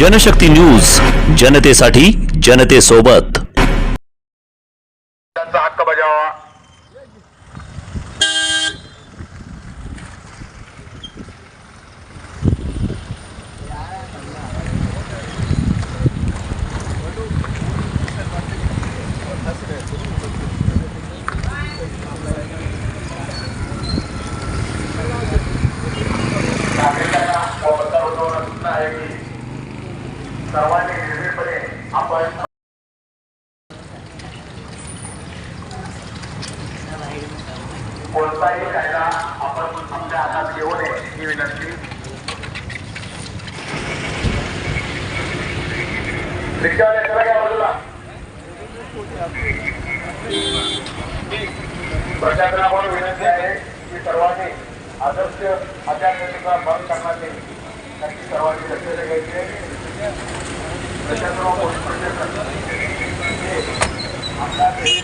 Janshakti news जनतेसाठी जनतेसोबत. त्यांचा हक्क बजावा. सर्वांनी निर्भीडपणे आपण कोणताही कायदा आपण आपल्या हातात घेऊ नये ही विनंती. रिक्षावाले विनंती आहे की सर्वांनी आदर्श आचारसंहिता भंग करण्यात येईल सर्वांनी दक्षता घ्यायची